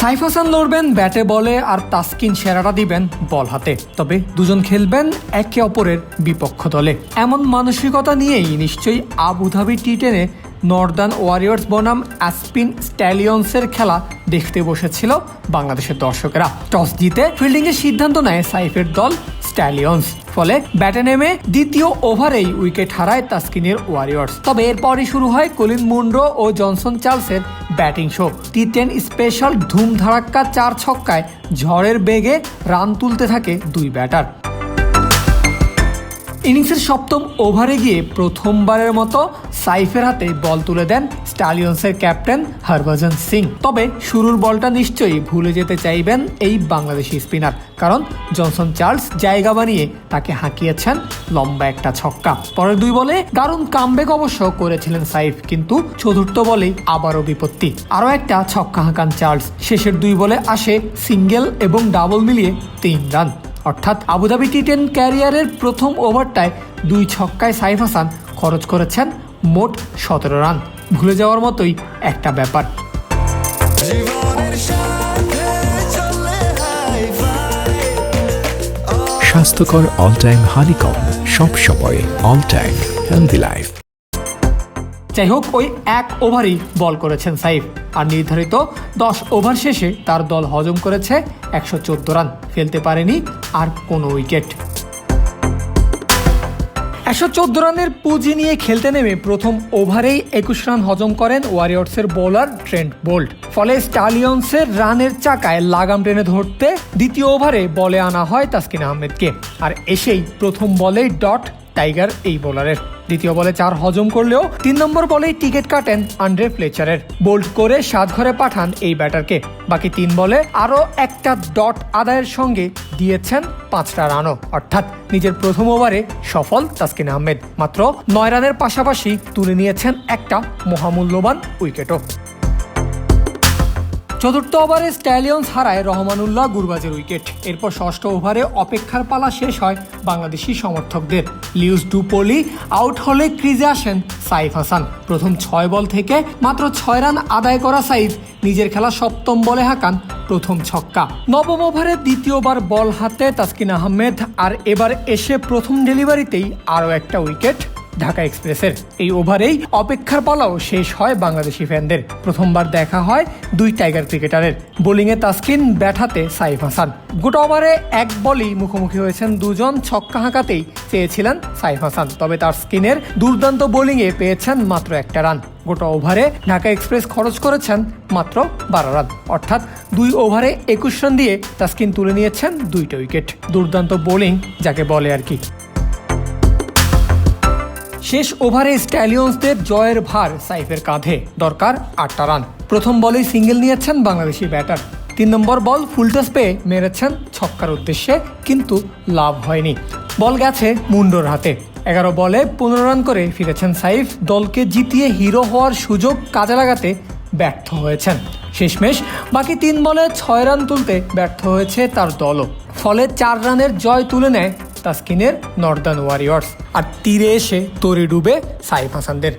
সাইফ হাসান লড়বেন, ব্যাটে বলে আর তাসকিন সেরাটা দিবেন বল হাতে। তবে দুজন খেলবেন একে অপরের বিপক্ষ দলে। এমন মানসিকতা নিয়েই নিশ্চয়ই আবুধাবি টি টেনে নর্দার্ন ওয়ারিয়র্স বনাম অ্যাসপিন স্ট্যালিয়ন্সের খেলা দেখতে বসেছিল বাংলাদেশের দর্শকেরা। টস জিতে ফিল্ডিংয়ের সিদ্ধান্ত নেয় সাইফের দল স্ট্যালিয়ন্স। ফলে ব্যাটে নেমে দ্বিতীয় ওভারেই উইকেট হারায় তাসকিনের ওয়ারিয়র্স। তবে এরপরই শুরু হয় কলিন মুন্ড্রো ও Johnson চার্লসের batting show. T ten special ধুম ধারাক্কা চার ছক্কায় ঝড়ের বেগে রান তুলতে থাকে দুই ব্যাটার। ইনিংসের সপ্তম ওভারে গিয়ে প্রথমবারের মতো সাইফের হাতে বল তুলে দেন স্টালিয়ন্সের ক্যাপ্টেন হরভজন সিং। তবে শুরুর বলটা নিশ্চয়ই ভুলে যেতে চাইবেন এই বাংলাদেশি স্পিনার, কারণ জনসন চার্লস জায়গা বানিয়ে তাকে হাঁকিয়েছেন লম্বা একটা ছক্কা। পরের দুই বলে দারুণ কামব্যাক অবশ্য করেছিলেন সাইফ, কিন্তু চতুর্থ বলেই আবারও বিপত্তি। আরও একটা ছক্কা হাঁকান চার্লস, শেষের দুই বলে আসে সিঙ্গেল এবং ডাবল মিলিয়ে তিন রান। অর্থাৎ আবুধাবি টি টেন ক্যারিয়ারের প্রথম ওভারটায় দুই ছক্কায় সাইফ হাসান খরচ করেছেন মোট সতেরো রান। ভুলে যাওয়ার মতোই একটা ব্যাপার। স্বাস্থ্যকর অল টাইম হানিকম সব সময় অল টাইম হেলদি লাইফ যাই হোক, ওই এক ওভারই বল করেছেন সাইফ। আর নির্ধারিত দশ ওভার শেষে তার দল হজম করেছে একশো চোদ্দ রান। ফেলতে পারেনি আর কোনো উইকেট। একশো চোদ্দ রানের পুঁজি নিয়ে খেলতে নেমে প্রথম ওভারেই একুশ রান হজম করেন ওয়ারিয়র্সের বোলার ট্রেন্ট বোল্ট। ফলে স্টালিয়ন্সের রানের চাকায় লাগাম টেনে ধরতে দ্বিতীয় ওভারে বলে আনা হয় তাসকিন আহমেদকে। আর এসেই প্রথম বলেই ডট টাইগার এই বোলারের। দ্বিতীয় বলে চার হজম করলেও তিন নম্বর বলেই টিকিট কাটেন আন্ড্রে ফ্লেচারের। বোল্ড করে সাত ঘরে পাঠান এই ব্যাটারকে। বাকি তিন বলে আরও একটা ডট আদায়ের সঙ্গে দিয়েছেন পাঁচটা রানও। অর্থাৎ নিজের প্রথম ওভারে সফল তাসকিন আহমেদ। মাত্র নয় রানের পাশাপাশি তুলে নিয়েছেন একটা মহামূল্যবান উইকেটও। চতুর্থ ওভারে স্ট্যালিয়ন্স হারায় রহমানুল্লাহ গুরবাজের উইকেট। এরপর ষষ্ঠ ওভারে অপেক্ষার পালা শেষ হয় বাংলাদেশি সমর্থকদের। লিউস ডুপোলি আউট হলে ক্রিজে আসেন সাইফ হাসান। প্রথম ছয় বল থেকে মাত্র ছয় রান আদায় করা সাইফ নিজের খেলা সপ্তম বলে হাঁকান প্রথম ছক্কা। নবম ওভারে দ্বিতীয়বার বল হাতে তাসকিন আহমেদ, আর এবার এসে প্রথম ডেলিভারিতেই আরও একটা উইকেট। ঢাকা এক্সপ্রেসের এই ওভারেই অপেক্ষার পালাও শেষ হয় বাংলাদেশি ফ্যানদের। প্রথমবার দেখা হয় দুই টাইগার ক্রিকেটারের। বোলিংয়ে তাসকিন ব্যাটাতে সাইফ হাসান। গোটা ওভারে এক বলই মুখোমুখি হয়েছেন দুজন, ছক্কা হাঁকাতেই চেয়েছিলেন সাইফ হাসান। তবে তার স্কিনের দুর্দান্ত বোলিংয়ে পেয়েছেন মাত্র একটা রান। গোটা ওভারে ঢাকা এক্সপ্রেস খরচ করেছেন মাত্র বারো রান। অর্থাৎ দুই ওভারে একুশ রান দিয়ে তাসকিন তুলে নিয়েছেন দুইটা উইকেট। দুর্দান্ত বোলিং যাকে বলে আর কি। শেষ ওভারে স্ট্যালিয়ন্সদের জয়ের ভার সাইফের কাঁধে। দরকার আটটা রান। প্রথম বলেই সিঙ্গেল নিয়েছেন বাংলাদেশি ব্যাটার। তিন নম্বর বল ফুলটস পেয়ে মেরেছেন ছক্কার উদ্দেশ্যে, কিন্তু লাভ হয়নি। বল গেছে মুন্ডোর হাতে। এগারো বলে পনেরো রান করে ফিরেছেন সাইফ। দলকে জিতিয়ে হিরো হওয়ার সুযোগ কাজে লাগাতে ব্যর্থ হয়েছেন। শেষমেশ বাকি তিন বলে ছয় রান তুলতে ব্যর্থ হয়েছে তার দলও। ফলে চার রানের জয় তুলে নেয় তাসকিনের নর্দার্ন ওয়ারিয়র্স আর তীরে এসে তরি ডুবে সাইফ হাসানদের।